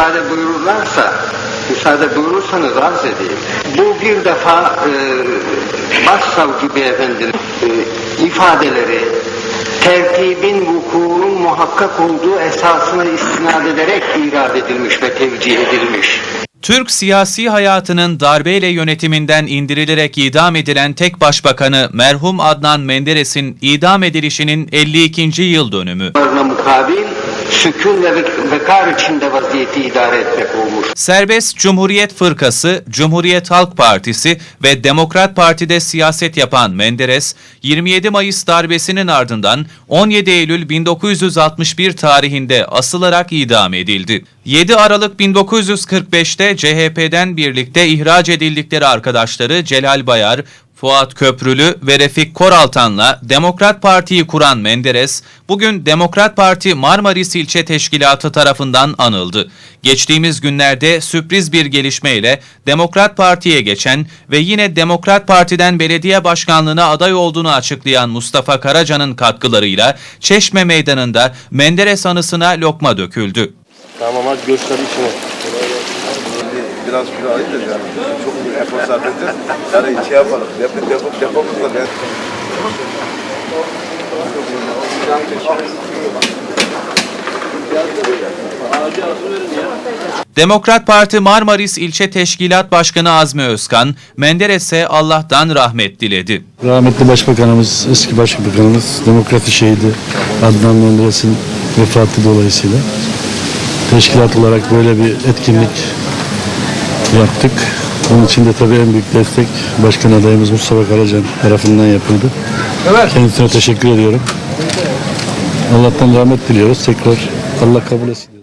müsaade buyururlarsa, müsaade buyurursanız arz edeyim. Bu bir defa e, başsavcı beyefendinin e, ifadeleri tertibin vukuunun muhakkak olduğu esasına istinad ederek irad edilmiş ve tevcih edilmiş. Türk siyasi hayatının darbeyle yönetiminden indirilerek idam edilen tek başbakanı merhum Adnan Menderes'in idam edilişinin 52. yıl dönümü. Mukabil sükun ve vek- vekar içinde vaziyeti idare etmek olmuş. Serbest Cumhuriyet Fırkası, Cumhuriyet Halk Partisi ve Demokrat Parti'de siyaset yapan Menderes, 27 Mayıs darbesinin ardından 17 Eylül 1961 tarihinde asılarak idam edildi. 7 Aralık 1945'te CHP'den birlikte ihraç edildikleri arkadaşları Celal Bayar, Fuat Köprülü ve Refik Koraltan'la Demokrat Parti'yi kuran Menderes, bugün Demokrat Parti Marmaris İlçe Teşkilatı tarafından anıldı. Geçtiğimiz günlerde sürpriz bir gelişmeyle Demokrat Parti'ye geçen ve yine Demokrat Parti'den belediye başkanlığına aday olduğunu açıklayan Mustafa Karaca'nın katkılarıyla Çeşme Meydanı'nda Menderes anısına lokma döküldü. Tamam hadi göster işini. Biraz kilo ayırır yani. Çok büyük efor sarf edeceğiz. Yani şey yapalım. Depo, depo, depomuzda ben... Demokrat Parti Marmaris İlçe Teşkilat Başkanı Azmi Özkan, Menderes'e Allah'tan rahmet diledi. Rahmetli Başbakanımız, eski Başbakanımız, demokrasi şehidi Adnan Menderes'in vefatı dolayısıyla teşkilat olarak böyle bir etkinlik yaptık. Onun için de tabii en büyük destek Başkan adayımız Mustafa Karacan tarafından yapıldı. Kendisine teşekkür ediyorum. Allah'tan rahmet diliyoruz. Tekrar Allah kabul etsin.